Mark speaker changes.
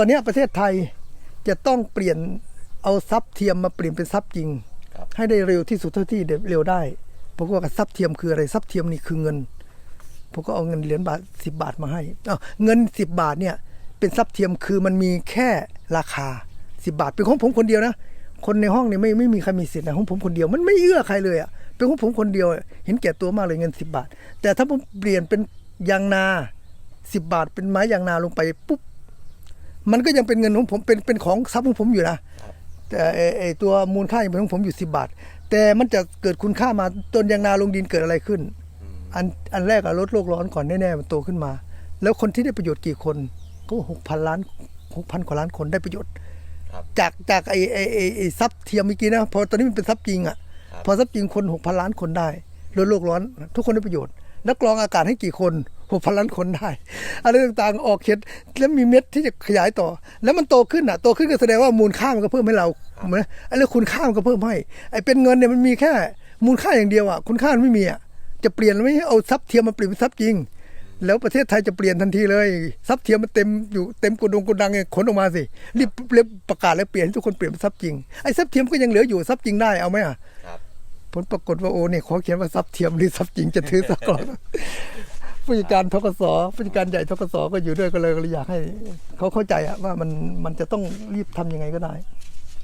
Speaker 1: ตอนเนี้ยประเทศไทยจะต้องเปลี่ยนเอาทรัพย์เทียมมาเปลี่ยนเป็นทรัพย์จริง
Speaker 2: ครับ
Speaker 1: ให้ได้เร็วที่สุดเท่าที่เร็วได้ผมก็ว่าทรัพย์เทียมคืออะไรทรัพย์เทียมนี่คือเงินผมก็เอาเงินเหรียญบาทสิบาทมาให้อ้าวเงินสิบบาทเนี่ยเป็นทรัพย์เทียมคือมันมีแค่ราคาสิบาท เป็นของผมคนเดียวนะ คนในห้องเนี่ยไม่ไม่มีใครมีสิทธิ์นะของผมคนเดียวมันไม่เอื้อใครเลยอะเป็นของผมคนเดียว เห็นแก่ตัวมากเลยเงินสิบาท แต่ถ้าผมเปลี่ยนเป็นยางนาสิบาทเป็นไม้ยางนาลงไปปุ๊บ มันก็ยังเป็นเงินของผมเป็นเป็นของทรัพย์ของผมอยู่นะแต่ไอ้ไอ้ตัวมูลค่ายังเป็นของผมอยู่สิบาท แต่มันจะเกิดคุณค่ามาจนยางนาลงดินเกิดอะไรขึ้น อันอันแรกอะลดโลกร้อนก่อนแน่ๆมันโตขึ้นมา แล้วคนที่ได้ประโยชน์กี่คนก็หกพันล้านหกพันกว่าล้านคนได้ประโยชน์
Speaker 2: ครับ
Speaker 1: จากจากไอ้ไอ้ไอ้ไอ้ทรัพย์เทียมเมื่อกี้นะพอตอนนี้มันเป็นทรัพย์จริงอะ
Speaker 2: ครับ
Speaker 1: พอทรัพย์จริงคนหกพันล้านคนได้ลดโลกร้อน ทุกคนได้ประโยชน์ แล้วกรองอากาศให้กี่คน หกพันล้านคนได้ อะไรต่างๆ ออกเข็ดแล้วมีเม็ดที่จะขยายต่อ แล้วมันโตขึ้นอะ โตขึ้นก็แสดงว่ามูลค่ามันก็เพิ่มให้เราเหมือนไอ้เรื่องคุณค่ามันก็เพิ่มให้ ไอ้เป็นเงินเนี่ยมันมีแค่มูลค่าอย่างเดียวอะ คุณค่ามันไม่มีอะ จะเปลี่ยนไม่ให้เอาทรัพย์เทียมมาเปลี่ยนเป็นทรัพย์จริง แล้วประเทศไทยจะเปลี่ยนทันทีเลย ทรัพย์เทียมมันเต็มอยู่เต็มกุดงกุดังเนี่ยขนออกมาสิ รีบรีบประกาศแล้วเปลี่ยนให้ทุกคนเปลี่ยนเป็นทรัพย์จริง ไอ้ทรัพย์เทียมก็ยังเหลืออยู่ทรัพย์จริงได้เอาไหมอะ
Speaker 2: ครับ
Speaker 1: ผลปรากฏว่าโอ้เนี่ยขอเขียนว่าทรัพย์เทียมหรือทรัพย์จริงจะถือซะก่อน ผู้จัดการทกสผู้จัดการใหญ่ทกสก็อยู่ด้วยก็เลยก็เลยอยากให้เขาเข้าใจว่ามันมันจะต้องรีบทำยังไงก็ได้